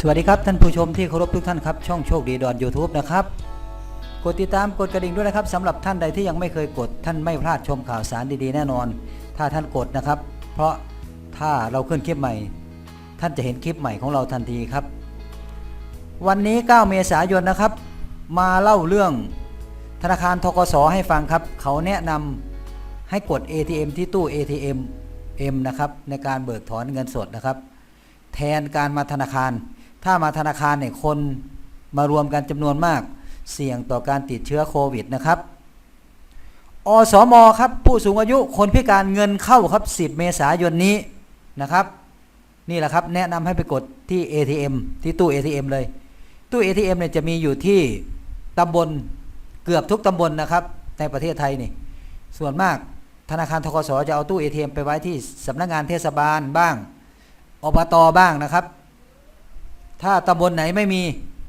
สวัสดีครับท่านผู้ชมที่เคารพทุกท่านครับช่องโชคดีดอน YouTube นะครับกดติดตามกดกระดิ่งด้วยนะครับสำหรับท่านใดที่ยังไม่เคยกด ท่านไม่พลาดชมข่าวสารดีๆแน่นอน ถ้าท่านกดนะครับ เพราะถ้าเราขึ้นคลิปใหม่ ท่านจะเห็นคลิปใหม่ของเราทันทีครับ วันนี้ 9 เมษายนนะครับ มาเล่าเรื่องธนาคารทกสให้ฟังครับ เขาแนะนำให้กด ATM ที่ตู้ ATM M นะครับในการเบิกถอนเงินสดนะครับ แทนการมาธนาคาร ถ้ามาธนาคารเนี่ยคนมารวมกันจำนวนมาก เสี่ยงต่อการติดเชื้อโควิดนะครับอสมครับผู้สูงอายุคนพิการเงินเข้าครับ 10 เมษายนนี้นะครับ นี่แหละครับแนะนำให้ไปกดที่ ATM ที่ตู้ ATM เลย ตู้ ATM เนี่ยจะมีอยู่ที่ตำบลเกือบทุกตำบลนะครับ ในประเทศไทยนี่ส่วนมากธนาคารทกสจะเอาตู้ ATM ไปไว้ที่สำนักงานเทศบาลบ้างอบตบ้างนะครับ ถ้าตำบลไหนไม่มี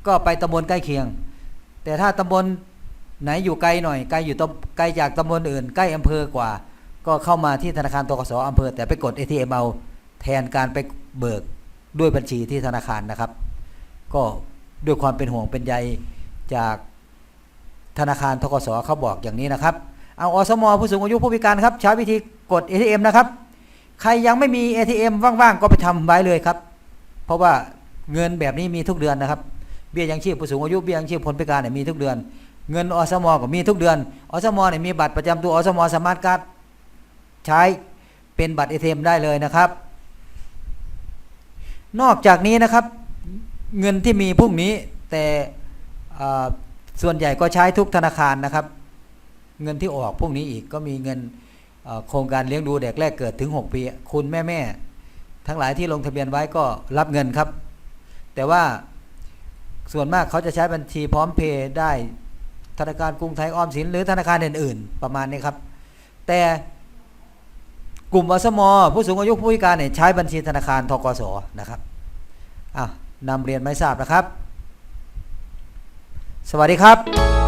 ก็ไปตำบลใกล้เคียง แต่ถ้าตำบลไหนอยู่ไกลหน่อยไกลอยู่ตำไกลจากตำบลอื่น ใกล้อำเภอกว่า ก็เข้ามาที่ธนาคารทกสอำเภอ แต่ไปกด ATM เอาแทนการไปเบิกด้วยบัญชีที่ธนาคารนะครับ ก็ด้วยความเป็นห่วงเป็นใยจากธนาคารทกสเขาบอกอย่างนี้นะครับ เอาอสมผู้สูงอายุผู้พิการครับใช้วิธีกด ATM นะครับ ใครยังไม่มี ATM ว่างๆ ก็ไปทำไว้เลยครับ เพราะว่า เงินแบบนี้มีทุกเดือนนะครับ เบี้ยยังชีพผู้สูงอายุเบี้ยยังชีพคนพิการเนี่ยมีทุกเดือน เงินอสมก็มีทุกเดือนอสมเนี่ยมีบัตรประจำตัวอสมสามารถการดใช้เป็นบัตร ATM ได้เลยนะครับ นอกจากนี้นะครับ เงินที่มีพรุ่งนี้แต่ส่วนใหญ่ก็ใช้ทุกธนาคารนะครับ เงินที่ออกพวกนี้อีกก็มีเงินโครงการเลี้ยงดูเด็กแรกเกิดถึง 6 ปี คุณแม่แม่ทั้งหลายที่ลงทะเบียนไว้ก็รับเงินครับ แต่ว่าส่วนมากเขาจะใช้บัญชีพร้อมเพย์ได้ธนาคารกรุงไทยออมสินหรือธนาคารอื่น ๆ ประมาณนี้ครับ แต่กลุ่มอสมผู้สูงอายุผู้พิการเนี่ยใช้บัญชีธนาคารทกศนะครับอะนำเรียนไม่ทราบนะครับ สวัสดีครับ